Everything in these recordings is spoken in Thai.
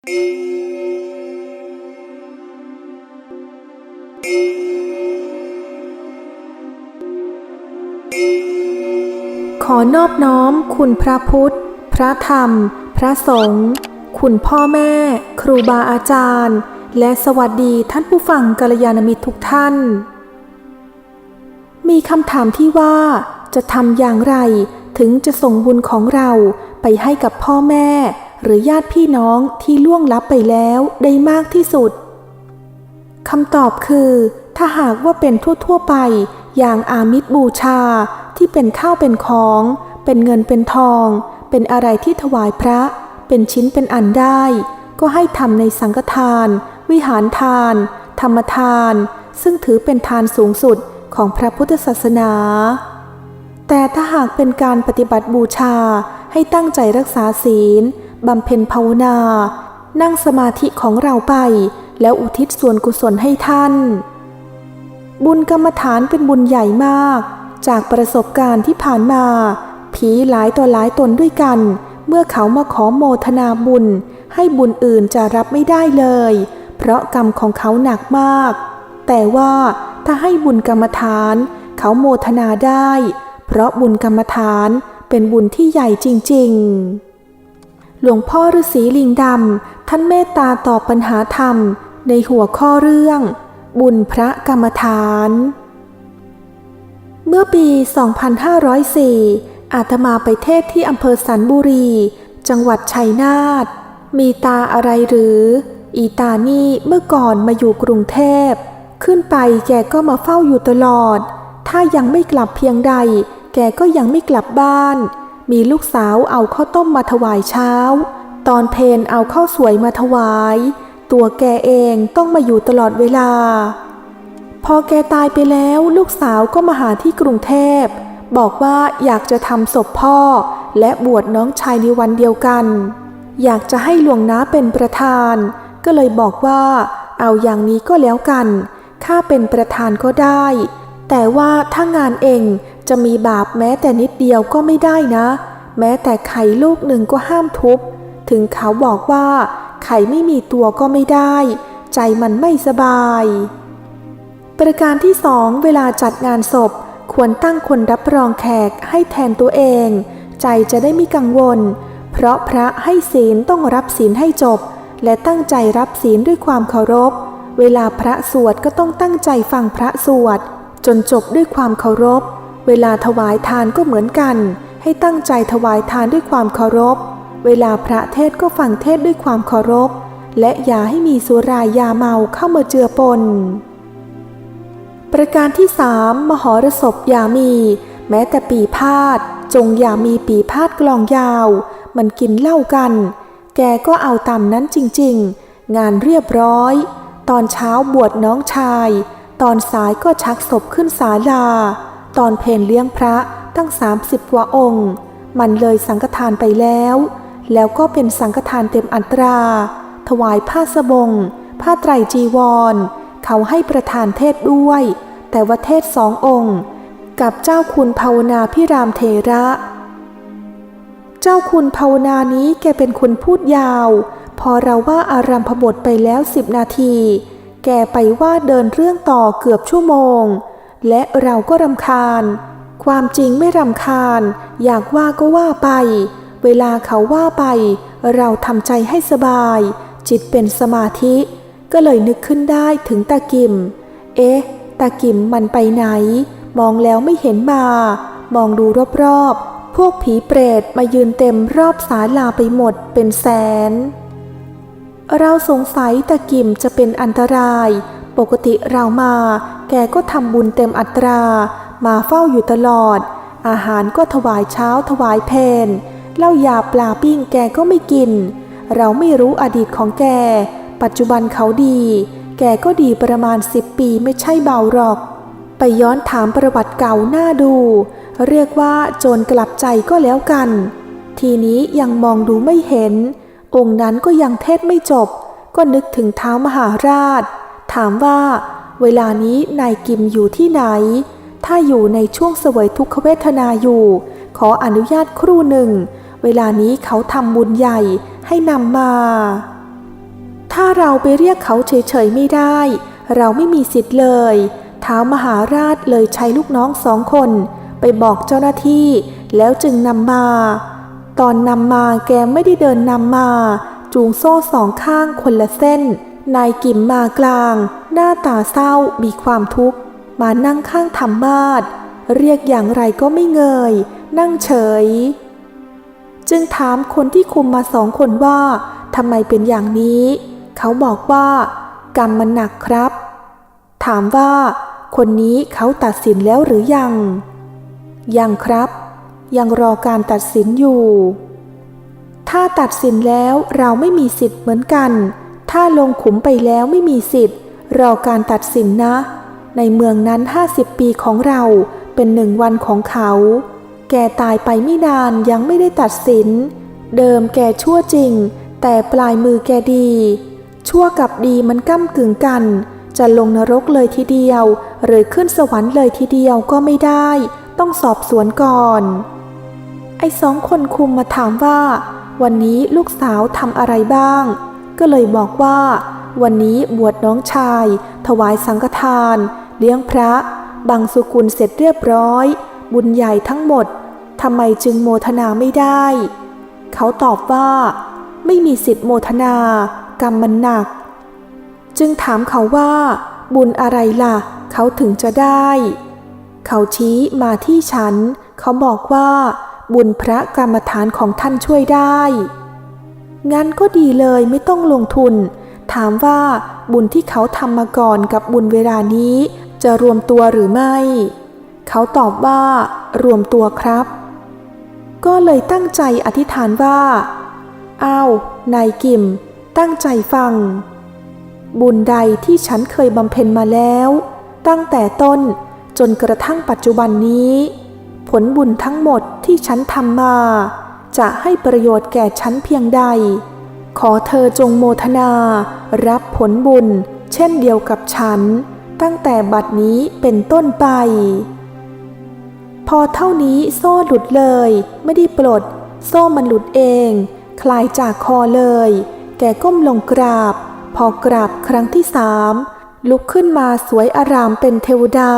ขอนอบน้อมคุณพระพุทธ พระธรรม พระสงฆ์ คุณพ่อแม่ ครูบาอาจารย์ และสวัสดีท่านผู้ฟังกัลยาณมิตรทุกท่าน มีคำถามที่ว่าจะทำอย่างไรถึงจะส่งบุญของเราไปให้กับพ่อแม่ หรือญาติพี่น้องที่ล่วงลับไปแล้วได้มากที่สุดคำตอบคือ ถ้าหากว่าเป็นทั่วๆไป อย่างอามิตบูชาที่เป็นข้าวเป็นของ เป็นเงินเป็นทอง เป็นอะไรที่ถวายพระ เป็นชิ้นเป็นอันได้ ก็ให้ทำในสังฆทาน วิหารทาน ธรรมทาน ซึ่งถือเป็นทานสูงสุดของพระพุทธศาสนา แต่ถ้าหากเป็นการปฏิบัติบูชาให้ตั้งใจรักษาศีล บำเพ็ญภาวนา นั่งสมาธิของเราไป แล้วอุทิศส่วนกุศลให้ท่าน บุญกรรมฐานเป็นบุญใหญ่มาก จากประสบการณ์ที่ผ่านมา ผีหลายต่อหลายตนด้วยกัน เมื่อเขามาขอโมทนาบุญ ให้บุญอื่นจะรับไม่ได้เลย เพราะกรรมของเขาหนักมาก แต่ว่าถ้าให้บุญกรรมฐาน เขาโมทนาได้ เพราะบุญกรรมฐานเป็นบุญที่ใหญ่จริง ๆ หลวงพ่อฤาษีลิงดำท่านเมตตาตอบปัญหาธรรมในหัวข้อเรื่อง บุญพระกรรมฐาน เมื่อปี 2504 อาตมาไปเทศที่อำเภอสันบุรี จังหวัดชัยนาท มีตาอะไรหรือ อีตานี่เมื่อก่อนมาอยู่กรุงเทพ ขึ้นไปแกก็มาเฝ้าอยู่ตลอด ถ้ายังไม่กลับเพียงใด แกก็ยังไม่กลับบ้าน มีลูกสาวเอาข้าวต้มมาถวายเช้า ตอนเพนเอาข้าวสวยมาถวาย ตัวแกเองต้องมาอยู่ตลอดเวลา พอแกตายไปแล้วลูกสาวก็มาหาที่กรุงเทพ บอกว่าอยากจะทำศพพ่อ และบวชน้องชายในวันเดียวกัน อยากจะให้หลวงน้าเป็นประธาน ก็เลยบอกว่า เอาอย่างนี้ก็แล้วกันข้าเป็นประธานก็ได้ แต่ว่าถ้างานเองจะมีบาปแม้แต่นิดเดียวก็ไม่ได้นะ แม้แต่ไข่ลูกหนึ่งก็ห้ามทุบ ถึงเขาบอกว่า ไข่ไม่มีตัวก็ไม่ได้ ใจมันไม่สบาย ประการที่สองเวลาจัดงานศพ ควรตั้งคนรับรองแขกให้แทนตัวเอง ใจจะได้ไม่กังวล เพราะพระให้ศีลต้องรับศีลให้จบ และตั้งใจรับศีลด้วยความเคารพ เวลาพระสวดก็ต้องตั้งใจฟังพระสวด จนจบด้วยความเคารพ เวลาถวายทานก็เหมือนกัน ให้ตั้งใจถวายทานด้วยความเคารพ เวลาพระเทศก็ฟังเทศด้วยความเคารพ และอย่าให้มีสุรายาเมาเข้ามาเจือปน ประการที่สามมหรสพอย่ามี แม้แต่ปีพาด จงอย่ามีปีพาดกลองยาว มันกินเหล้ากัน แกก็เอาตามนั้นจริง ๆ งานเรียบร้อย ตอนเช้าบวชน้องชาย ตอนสายก็ชักศพขึ้นศาลา ตอนเพนเลี้ยงพระตั้ง30กว่าองค์ มันเลยสังฆทานไปแล้ว แล้วก็เป็นสังฆทานเต็มอัตรา ถวายผ้าสบง ผ้าไตรจีวร เขาให้ประธานเทศด้วย แต่ว่าเทศสององค์ กับเจ้าคุณภาวนาพิรามเทระ เจ้าคุณภาวนานี้แกเป็นคนพูดยาว พอเราว่าอารัมพบทไปแล้วสิบนาที แกไปว่าเดินเรื่องต่อเกือบชั่วโมง และเราก็รำคาญ ความจริงไม่รำคาญ อยากว่าก็ว่าไป เวลาเขาว่าไป เราทำใจให้สบาย จิตเป็นสมาธิ ก็เลยนึกขึ้นได้ถึงตากิม เอ๊ะ ตากิมมันไปไหน มองแล้วไม่เห็นมา มองดูรอบๆ พวกผีเปรตมายืนเต็มรอบศาลาไปหมดเป็นแสน เราสงสัยตากิมจะเป็นอันตราย ปกติเรามา แกก็ทำบุญเต็มอัตรา มาเฝ้าอยู่ตลอด อาหารก็ถวายเช้าถวายเพนเหล้ายาปลาปิ้งแกก็ไม่กิน เราไม่รู้อดีตของแก ปัจจุบันเขาดี แกก็ดีประมาณสิบปีไม่ใช่เบาหรอก ไปย้อนถามประวัติเก่าหน้าดู เรียกว่าโจรกลับใจก็แล้วกัน ทีนี้ยังมองดูไม่เห็น องค์นั้นก็ยังเทศไม่จบ ก็นึกถึงเท้ามหาราช ถามว่าเวลานี้นายกิมอยู่ที่ไหน ถ้าอยู่ในช่วงเสวยทุกขเวทนาอยู่ ขออนุญาตครู่หนึ่ง เวลานี้เขาทำบุญใหญ่ให้นำมา ถ้าเราไปเรียกเขาเฉยๆไม่ได้ เราไม่มีสิทธิ์เลยท้าวมหาราชเลยใช้ลูกน้องสองคน ไปบอกเจ้าหน้าที่แล้วจึงนำมา ตอนนำมาแกไม่ได้เดินนำมา จูงโซ่สองข้างคนละเส้น นายกิมมากลาง หน้าตาเศร้ามีความทุกข์ มานั่งข้างธรรมาสเรียกอย่างไรก็ไม่เงย นั่งเฉย จึงถามคนที่คุมมาสองคนว่าทำไมเป็นอย่างนี้ เขาบอกว่า กรรมมันหนักครับ ถามว่า คนนี้เขาตัดสินแล้วหรือยัง ยังครับ ยังรอการตัดสินอยู่ ถ้าตัดสินแล้วเราไม่มีสิทธิ์เหมือนกัน ถ้าลงขุมไปแล้วไม่มีสิทธิ์ รอการตัดสินนะ ในเมืองนั้นห้าสิบปีของเราเป็นหนึ่งวันของเขา แกตายไปไม่นานยังไม่ได้ตัดสิน เดิมแกชั่วจริง แต่ปลายมือแกดี ชั่วกับดีมันก้ากึ่งกัน จะลงนรกเลยทีเดียว หรือขึ้นสวรรค์เลยทีเดียวก็ไม่ได้ ต้องสอบสวนก่อน สองคนคุมมาถามว่า วันนี้ลูกสาวทำอะไรบ้าง ก็เลยบอกว่า วันนี้บวชน้องชาย ถวายสังฆทาน เลี้ยงพระ บังสุกุลเสร็จเรียบร้อย บุญใหญ่ทั้งหมดทำไมจึงโมทนาไม่ได้ เขาตอบว่า ไม่มีสิทธิ์โมทนา กรรมมันหนัก จึงถามเขาว่า บุญอะไรล่ะ เขาถึงจะได้ เขาชี้มาที่ฉัน เขาบอกว่า บุญพระกรรมฐานของท่านช่วยได้ งั้นก็ดีเลยไม่ต้องลงทุน ถามว่าบุญที่เขาทำมาก่อนกับบุญเวลานี้ จะรวมตัวหรือไม่ เขาตอบว่ารวมตัวครับ ก็เลยตั้งใจอธิษฐานว่าอ้าวนายกิม ตั้งใจฟัง บุญใดที่ฉันเคยบำเพ็ญมาแล้ว ตั้งแต่ต้นจนกระทั่งปัจจุบันนี้ ผลบุญทั้งหมดที่ฉันทำมา จะให้ประโยชน์แก่ฉันเพียงใด ขอเธอจงโมทนา รับผลบุญ เช่นเดียวกับฉัน ตั้งแต่บัดนี้เป็นต้นไป พอเท่านี้โซ่หลุดเลย ไม่ได้ปลด โซ่มันหลุดเอง คลายจากคอเลย แกก้มลงกราบ พอกราบครั้งที่สามลุกขึ้นมาสวยอารามเป็นเทวดา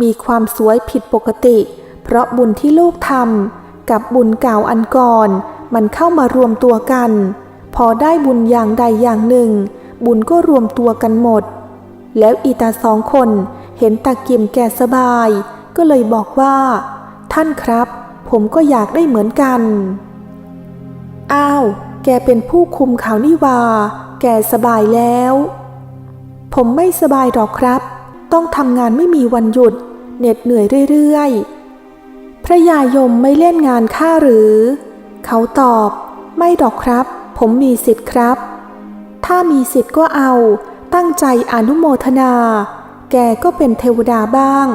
มีความสวยผิดปกติ เพราะบุญที่ลูกทำกับบุญเก่าอันก่อน มันเข้ามารวมตัวกัน พอได้บุญอย่างใดอย่างหนึ่ง บุญก็รวมตัวกันหมด แล้วอีตาสองคนเห็นตากิมแก่สบาย ก็เลยบอกว่า ท่านครับ ผมก็อยากได้เหมือนกัน อ้าว แกเป็นผู้คุมเขานี่วา แกสบายแล้ว ผมไม่สบายหรอกครับ ต้องทำงานไม่มีวันหยุด เหน็ดเหนื่อยเรื่อยๆ พระยายมไม่เล่นงานข้าหรือ เขาตอบ ไม่ดอกครับ ผมมีสิทธิ์ครับ ถ้ามีสิทธิ์ก็เอา ตั้งใจอนุโมทนา แกก็เป็นเทวดาบ้าง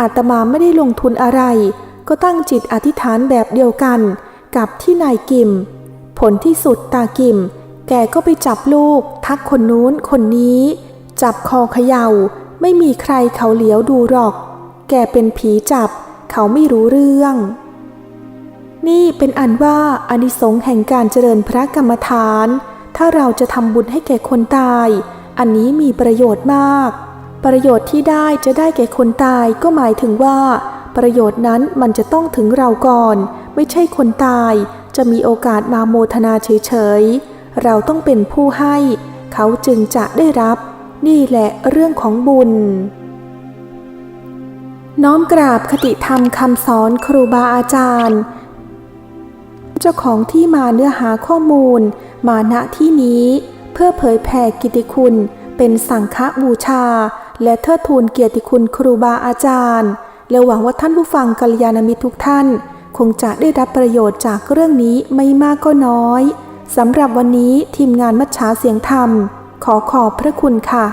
อาตมาไม่ได้ลงทุนอะไร ก็ตั้งจิตอธิษฐานแบบเดียวกัน กับที่นายกิม ผลที่สุดตากิม แกก็ไปจับลูก ทักคนนู้นคนนี้ จับคอเขยา่า ไม่มีใครเขาเหลียวดูหรอก แกเป็นผีจับ เขาไม่รู้เรื่อง นี่เป็นอันว่าอนิสงส์แห่งการเจริญพระกรรมฐาน ถ้าเราจะทำบุญให้แก่คนตาย อันนี้มีประโยชน์มาก ประโยชน์ที่ได้จะได้แก่คนตายก็หมายถึงว่า ประโยชน์นั้นมันจะต้องถึงเราก่อน ไม่ใช่คนตาย จะมีโอกาสมาโมทนาเฉยๆ เราต้องเป็นผู้ให้ เขาจึงจะได้รับ นี่แหละเรื่องของบุญ น้อมกราบคติธรรมคำสอนครูบาอาจารย์ เจ้าของที่มาเนื้อหาข้อมูล มาณที่นี้ เพื่อเผยแผ่กิติคุณ เป็นสังฆบูชา และเทิดทูนเกียรติคุณครูบาอาจารย์ และหวังว่าท่านผู้ฟังกัลยาณมิตรทุกท่าน คงจะได้รับประโยชน์จากเรื่องนี้ไม่มากก็น้อยสำหรับวันนี้ทีมงานมัชชาเสียงธรรม ขอขอบพระคุณค่ะ